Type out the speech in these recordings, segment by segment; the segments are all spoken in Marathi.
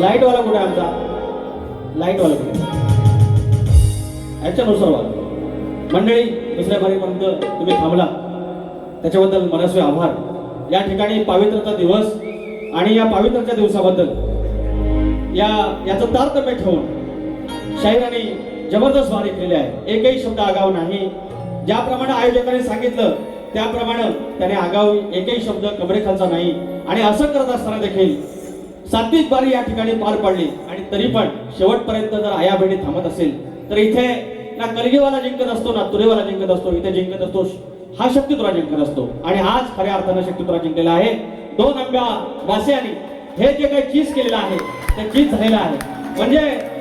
लाईटवाला कुठे आमचा. लाईटवाला कुठे याच्यानुसार वा मंडळी दुसऱ्या बारीपर्यंत तुम्ही थांबला. त्याच्याबद्दल मनस्वी आभार. या ठिकाणी पावित्र्याचा दिवस आणि या पावित्र्याच्या दिवसाबद्दल या याचं तारतम्य ठेवून शाहिराने जबरदस्त वारी केली आहे. एकही शब्द आगाव नाही. ज्याप्रमाणे आयोजकांनी सांगितलं त्याप्रमाणे त्याने आगाव एकही शब्द कमरेखालचा नाही. आणि असं करत असताना देखील सात्विक बारी या ठिकाणी पार पडली. आणि तरी पण शेवटपर्यंत जर आया बहिणी थांबत असेल तर इथे ना कलगीवाला जिंकत असतो ना तुरेवाला जिंकत असतो इथे जिंकत असतो हा शक्तितुरा जिंकत असतो. आणि आज खऱ्या अर्थानं शक्तितुरा जिंकलेला आहे. दोन आंब्या वासियांनी हे जे काही चीज केलेलं आहे ते चीज झालेलं आहे. म्हणजे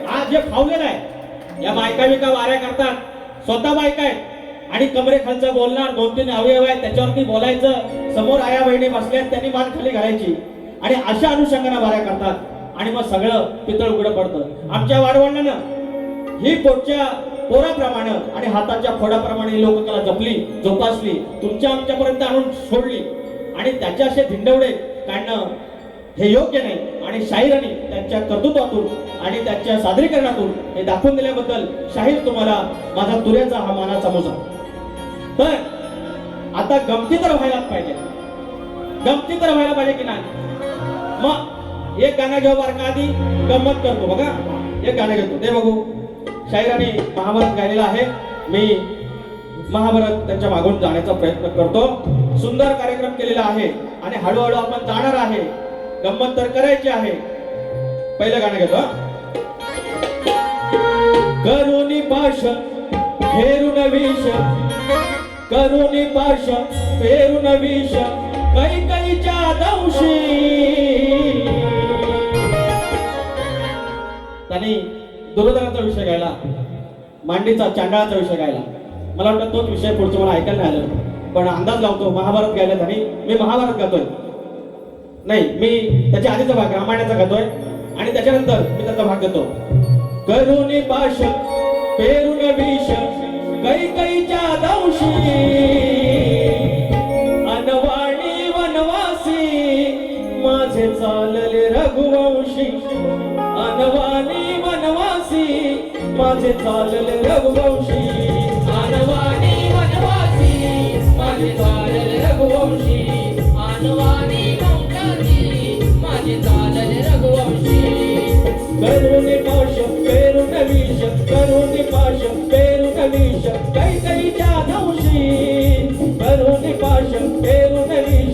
आज जे खावलेलं आहे या बायका बिका वाऱ्या करतात स्वतः बायका आहेत. आणि कमरे खालचं बोलणार दोन तीन अवयव आहेत त्याच्यावरती बोलायचं समोर आया बहिणी बसल्यात त्यांनी मान खाली घालायची. आणि अशा अनुषंगाने वाऱ्या करतात. आणि मग सगळं पितळ उघडं पडतं. आमच्या वाढवंडानं ही पोटच्या पोराप्रमाणे आणि हाताच्या फोडाप्रमाणे लोककला जपली जोपासली तुमच्या आमच्यापर्यंत आणून सोडली. आणि त्याचे असे धिंडवडे काढणं हे योग्य नाही. आणि शाहिरांनी त्यांच्या कर्तृत्वातून आणि त्यांच्या सादरीकरणातून हे दाखवून दिल्याबद्दल शाहीर तुम्हाला माझा तुऱ्याचा हा मानाचा मोजा. तर आता गमती तर व्हायलाच पाहिजे. गमती तर व्हायला पाहिजे की नाही? मग एक गाणं घेऊ बार का आधी गंमत करतो बघा. एक गाणं घेतो. ते बघू. शाहिराने महाभारत गायलेलं आहे. मी महाभारत त्यांच्या मागून जाण्याचा प्रयत्न करतो. सुंदर कार्यक्रम केलेला आहे. आणि हळूहळू आपण जाणार आहे. गंमत तर करायची आहे. पहिलं गाणं घेतो हा. करुणी पाश फेरून विष. करुणी पाश फेरून विष. कैकईच्या दंशी. त्यांनी दुर्योधनाचा विषय घ्यायला मांडीचा चांडाळाचा विषय घ्यायला. मला वाटतं तोच विषय पुढचं मला ऐकायला नाही आलं पण अंदाज लावतो महाभारत गायला त्यांनी मी महाभारत गातोय नाही मी त्याच्या आधीचा भाग रामायणाचा गातोय आणि त्याच्यानंतर मी त्याचा भाग घेतो. करुणी पाश पेरून विष कैकईच्या दंशी. माझे चालले रघुवंशी. आणवाणी वनवासी माझे चालले रघुवंशी. वंशाची माझे चालले रघुवंशी. करुणी पाश पेरून विष करुणी पाश पेरून विष कैकईच्या दंशी करुणी पाश पेरून विष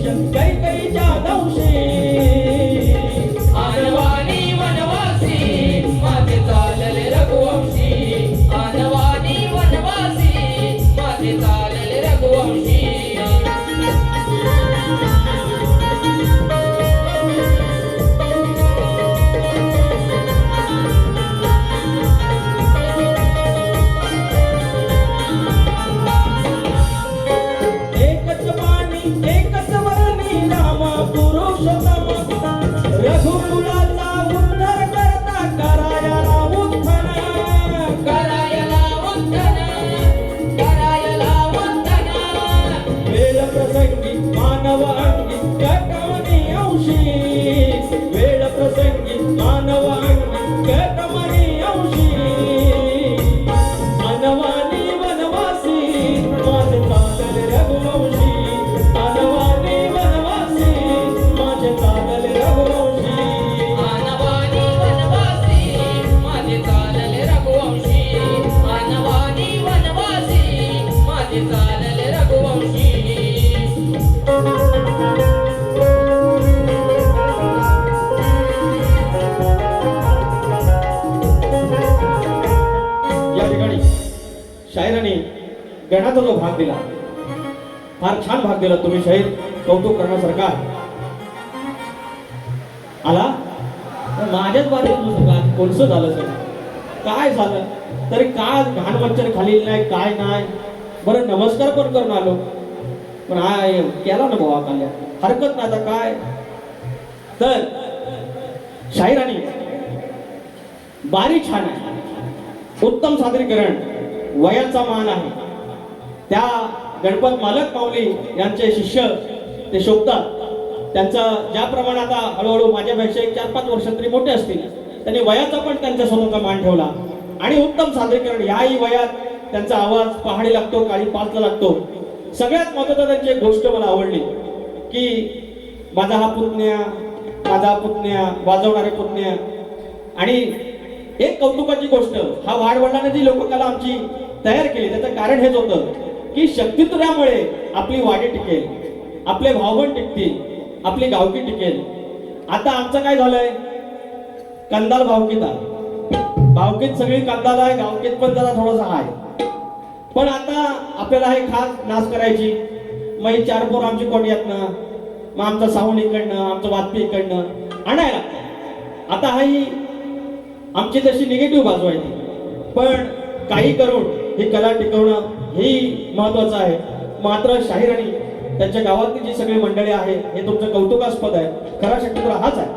खेळण्याचा जो भाग दिला फार छान भाग दिला तुम्ही शहीद कौतुक करण्यासारखा आला? माझ्याच बाजूला कोणसं झालं सर काय झालं? तरी काय घाण मच्छर खाली नाही काय नाही? बरं नमस्कार पण करून आलो. पण हा केला ना भावा काल्या हरकत नाही आता काय? तर शाहिराणी बारीक छान आहे. उत्तम सादरीकरण वयाचा मान आहे. त्या गणपत मालक माऊली यांचे शिष्य ते शोभतात. त्यांचं ज्याप्रमाणे आता हळूहळू माझ्यापेक्षा एक चार पाच वर्ष तरी मोठे असतील त्यांनी वयाचा पण त्यांच्या स्वतःचा मान ठेवला. आणि उत्तम सादरीकरण याही वयात त्यांचा आवाज पहाडी लागतो काळी पाचला लागतो. सगळ्यात महत्वाचं त्यांची एक गोष्ट मला आवडली की माझा हा पुतण्या माझा पुतण्या वाजवणारे पुतण्या. आणि एक कौतुकाची गोष्ट हा वाडवडिलांनी जी लोककला आमची तयार केली त्याचं कारण हेच होतं. की शक्तित्र्यामुळे आपली वाडी टिकेल आपले भावबंद टिकतील आपली गावकी टिकेल. आता आमचं काय झालंय? कंदाल भावकीत आहे. भावकीत सगळी कंदाल आहे गावकीत पण जरा थोडासा आहे. पण आता आपल्याला हे खास नाश करायची. मग ही चार पोर आमची कोणयातनं मग आमचं साऊंड इकडनं आमचं वाजपी इकडनं आणायला लागतं. आता ही आमची तशी निगेटिव्ह बाजू आहे ती. पण काही करून ही कला टिकवणं ही महत्वाचं आहे. मात्र शाहीर आणि त्यांच्या गावातली जी सगळी मंडळी आहे हे तुमचं कौतुकास्पद आहे. खरा शक्यतो हाच आहे.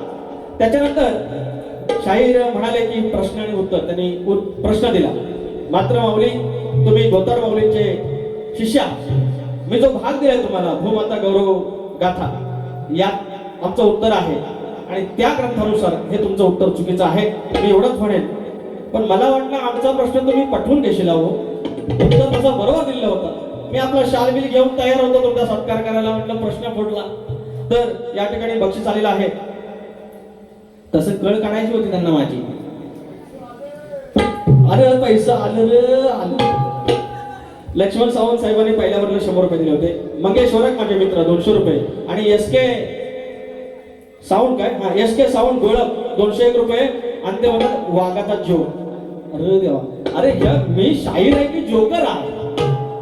त्याच्यानंतर शाहीर म्हणाले की प्रश्न आणि उत्तर. त्यांनी प्रश्न दिला. मात्र माऊली तुम्ही गोतार माऊलींचे शिष्य मी जो भाग दिलाय तुम्हाला भूमाता गौरव गाथा यात आमचं उत्तर आहे. आणि त्या ग्रंथानुसार हे तुमचं उत्तर चुकीचं आहे. मी एवढंच म्हणेन. पण मला वाटलं आमचा प्रश्न तुम्ही पठवून घेशील हो उत्तर तसं बरोबर दिलं होतं. मी आपला शाल बिल घेऊन तयार होतो तुमचा सत्कार करायला म्हटलं प्रश्न फुटला. तर या ठिकाणी बक्षीस आलेलं आहे. तसं कळ काढायची होती त्यांना माझी. अरे पैसा आलं रे आलं. लक्ष्मण सावंत साहेबांनी पहिल्या वर्ग शंभर रुपये दिले होते. मंगेश वरक माझे मित्र दोनशे रुपये. आणि एस के साऊंड काय? हा एस के साऊंड गोळप दोनशे एक रुपये. आणि ते म्हणतात वाघाचा जोक अरे देवा. अरे जग मी शाहीर आहे की जोकर आहे?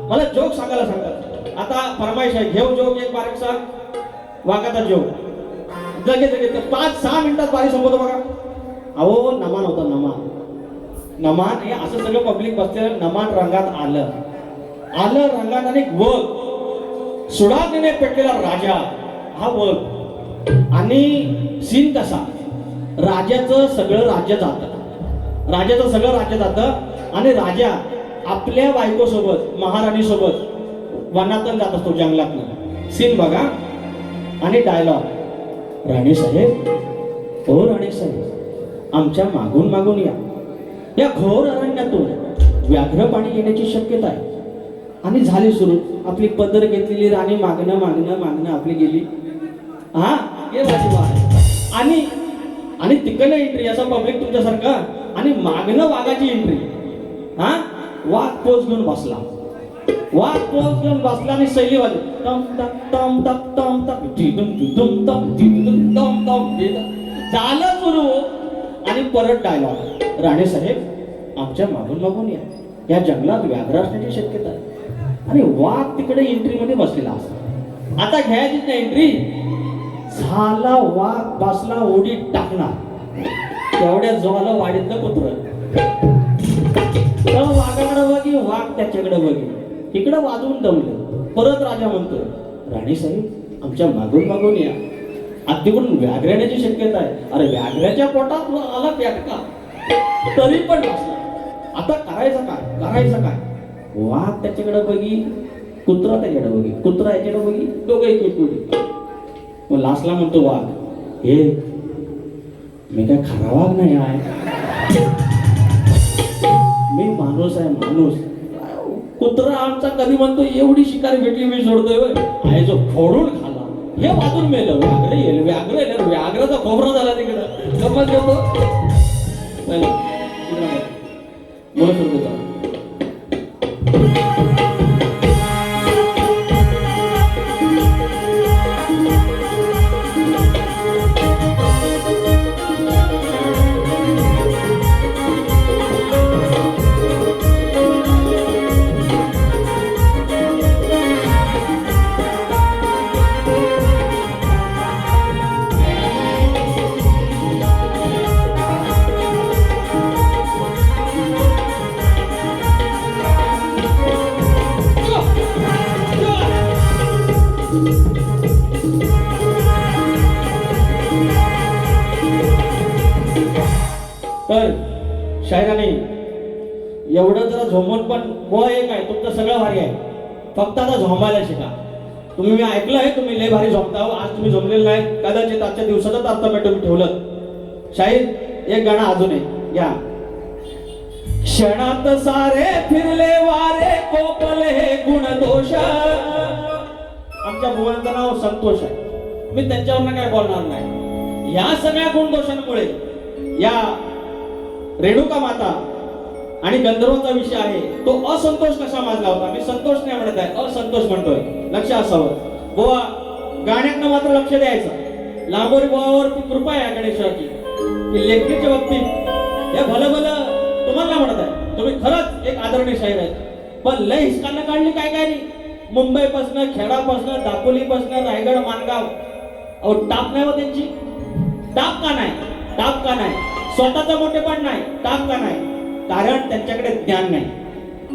मला जोक सांगायला सांगतात आता फरमाईश आहे घेऊ जोक एक बारीक सांग वाघाचा जोक. जगे जगे तर पाच सहा मिनिटात बारी संपवतो बघा. अहो नमान होता नमान. नमान हे असं सगळं पब्लिक बसते नमान रंगात आलं. आलं रंगात आणि वग. सुडातीने पेटलेला राजा हा वग. आणि सीन कसा? राजाचं सगळं राज्य जातं. राजाचं सगळं राज्य जातं आणि राजा आपल्या बायकोसोबत महाराणीसोबत वनातून जात असतो जंगलातनं. सीन बघा. आणि डायलॉग राणी साहेब हो राणी साहेब आमच्या मागून मागून या. या घोर अरण्यातून व्याघ्र पाणी येण्याची शक्यता आहे. आणि झाली सुरू. आपली पदर घेतलेली राणी मागणं मागणं मागणं आपली गेली. हा? ये आणि आणि तिकडनं एंट्री असा पब्लिक तुमच्यासारखा. आणि मागणं वाघाची एंट्री हा? वाघ पोच घेऊन बसला. वाघ पोच घेऊन बसला आणि शैली वाजली तम तम तम तम तम तम टिदुम टिदुम तम टिदुम तम तम झालं सुरू. आणि परत डायलॉग राणे साहेब आमच्या मागून मागून या. या जंगलात व्याघ्र असण्याची शक्यता आहे. आणि वाघ तिकडे एंट्रीमध्ये बसलेला असतो. आता घ्यायची एंट्री झाला वाघ बसला उडी टाकणार. तेवढ्या जोला वाडीतलं कुत्र वाघाकडे बघी वाघ त्याच्याकडे बघी. इकडं वाजवून दमलं. परत राजा म्हणतो राणी साहेब आमच्या मागून मागून या. तिकडून व्याघ्राण्याची शक्यता आहे. अरे व्याघ्राच्या पोटात आला प्याटका. तरी पण बसला आता करायचं काय? करायचं काय? वाघ त्याच्याकडे बघी कुत्रा त्याच्याकडे बघी. कुत्रा याच्याकडे बघी. दोघे एक मग लास्टला म्हणतो वाघ हे मी काय खराब नाही आहे. मी माणूस आहे माणूस. कुत्रा आमचा कधी म्हणतो एवढी शिकार भेटली मी सोडतोय आहे जो फोडून खाला. हे वाजून मेलं. व्याघ्र येईल व्याघ्र येईल. व्याघ्राचा खोबरा झाला तिकडं. गमत घेतो चला, बोला सुरू फक्त झोंबायला शिका तुम्ही मी ऐकलं आहे तुम्ही लय भारी झोपता हो. आज तुम्ही झोपलेलं नाही कदाचित आजच्या दिवसातच मी तुम्ही ठेवलं. शाहीर एक गाणं अजून आहे या. क्षणात सारे फिरले वारे कोपले हे गुण दोष आमच्या भुवनचं नाव संतोष आहे. मी त्यांच्यावर काय बोलणार नाही. या सगळ्या गुणदोषांमुळे या रेणुका माता आणि गंधर्वांचा विषय आहे तो असंतोष कसा माजला होता? मी संतोष नाही म्हणत आहे असंतोष म्हणतोय. लक्ष असावं. बोवा गाण्यांना मात्र लक्ष द्यायचं. लांबोरी बोवावर ती कृपा आहे गणेशाची. की लेखणीच्या बाबतीत हे भलं भलं तुम्हाला म्हणत आहे. तुम्ही खरंच एक आदरणीय शाहीर आहे पण लय हिसकांना काढली काय काय नाही मुंबईपासनं खेडापासनं दापोलीपासनं रायगड मानगाव अहो टाप नाही हो त्यांची. टाप का नाही? टाप का नाही? स्वतःचा मोठेपण नाही. टाप का नाही? कारण त्यांच्याकडे ज्ञान नाही.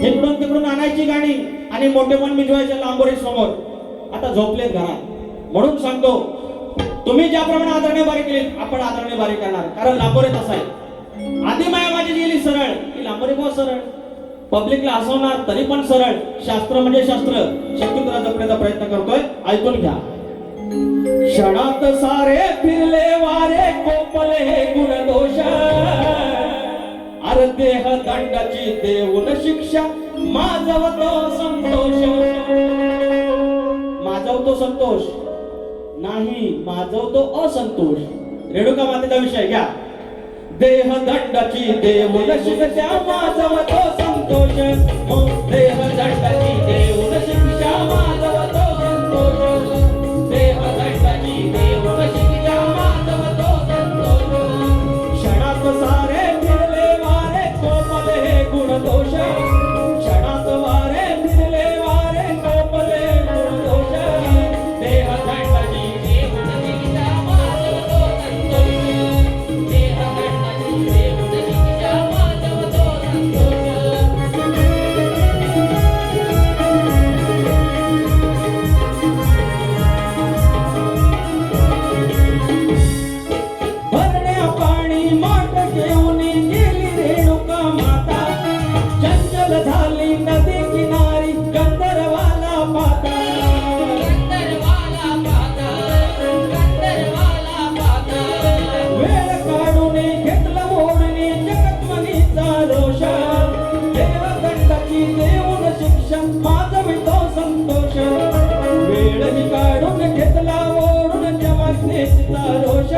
इकडून तिकडून आणायची गाणी आणि मोठे पण मिजवायचे लांबोरी समोर. आता झोपलेत घरात. म्हणून सांगतो तुम्ही ज्याप्रमाणे आदरणे बारी केली आपण आदरणे बारी करणार. कारण लांबोरे तसा आहे. आधी माया माझी गेली सरळ की लांबोरे बुवा सरळ. पब्लिकला हसवणार तरी पण सरळ. शास्त्र म्हणजे शास्त्र. शक्यतो जपण्याचा प्रयत्न करतोय ऐकून घ्या. क्षणात सारे फिरले वारे कोपले हे गुणदोष. देह दंडाची देऊन शिक्षा. माझवतो संतोष. माझवतो संतोष. नाही माझवतो असंतोष. रेणुका मातेचा विषय घ्या. देह दंडाची देऊन शिक्षा. माझवतो संतोष. देह दंडाची देऊन शिक्षा. माझवतो संतोष. झाली नदी किनारी गंधर्वाला पाता गंधर्वाला पाता गंधर्वाला पाता वेळ काढून घेतलं मोडणी जगत्मनीचा रोष देवदंडाची देऊन शिक्षा माजवितो संतोष. वेळही काढून घेतला ओढून जमाज्ञेचा रोष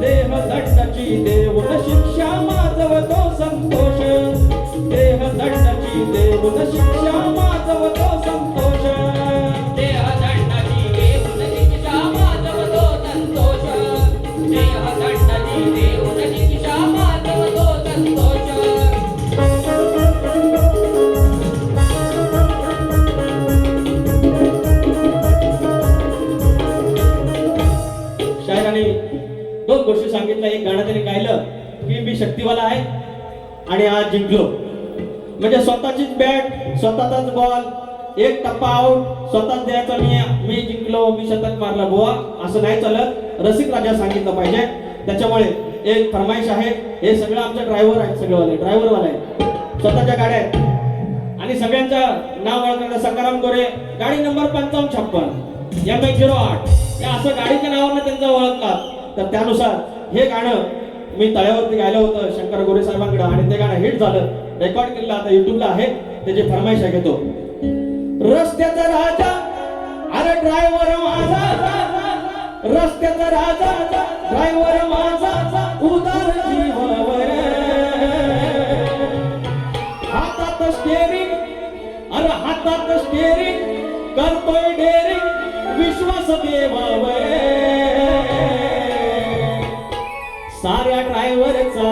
देहदंडाची देऊन शिक्षा माजवतो संतोष. दोन गोष्टी सांगितल्या. एक गाणं त्याने गायलं की मी शक्तिवाला आहे आणि आज जिंकलो. म्हणजे स्वतःचीच बॅट स्वतःचाच बॉल एक टप्पा आउट स्वतःच द्यायचा मी मी जिंकलो मी शतक मारला बुवा. असं नाही चालत. रसिक राजा सांगितलं पाहिजे. त्याच्यामुळे एक फरमाईश आहे. हे सगळं आमच्या ड्रायव्हर आहे सगळेवाले. ड्रायव्हरवाले आहेत. स्वतःच्या गाड्या आहेत. आणि सगळ्यांचं नाव ओळखण्याचा सकाराम गोरे. गाडी नंबर पंचावन्न छप्पन. एम एक झिरो आठ. या असं गाडीच्या नावानं त्यांचा ओळखतात. तर त्यानुसार हे गाणं मी तळ्यावरती गायलं होतं शंकर गोरे साहेबांकडे. आणि ते गाणं हिट झालं. रेकॉर्ड केलेलं आता युट्यूबला आहे. त्याची फरमाईश आहे घेतो रस्त्याचा राजा अरे ड्रायव्हर माझा. रस्त्याचा राजा ड्रायव्हर माझा. उदार जीवावर हातात स्टेरिंग अरे हातात स्टेरिंग करतोय डेरिंग विश्वास देवावर. साऱ्या ड्रायव्हरचा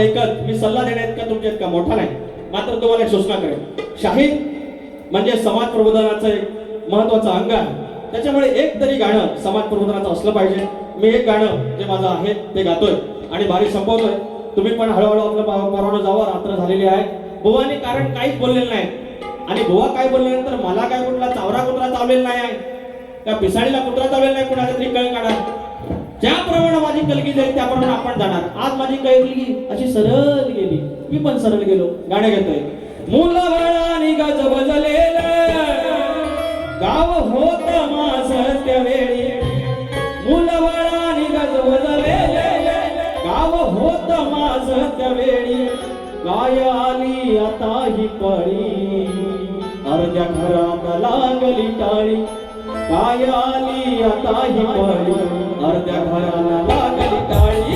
तुम्हाला एकच मी सल्ला देण्यात का तुमच्या इतका मोठा नाही. मात्र तुम्हाला एक सूचना करेल शाहीर म्हणजे समाज प्रबोधनाचं एक महत्वाचं अंग आहे. त्याच्यामुळे एक तरी गाणं समाज प्रबोधनाचं असलं पाहिजे. मी एक गाणं जे माझं आहे ते गातोय आणि भारी संपवतोय. तुम्ही पण हळूहळू आपलं पा- परवानं जावं रात्र झालेली आहे. बुवाने कारण काहीच बोललेलं नाही. आणि बुवा काय बोलल्यानंतर मला काय कुठला चावरा कुत्रा चावलेला नाही आहे? त्या पिसाळीला कुत्रा चावलेला नाही? कुणाचा तरी कळ काढा ज्याप्रमाणे माझी कलगी जाईल त्याप्रमाणे आपण जाणार. आज माझी कलगी अशी सरळ गेली. मी पण सरळ गेलो. गाणं घेतोय. मुलं गज गाव होत मास वेळी मुलवळानी गाव होत मास त्या वेळी काय आली आता ही पळी. अर्ध्या घरात लागली टाळी. काय आली आता ही पळी. अर्ध्या घराला लागली टाळी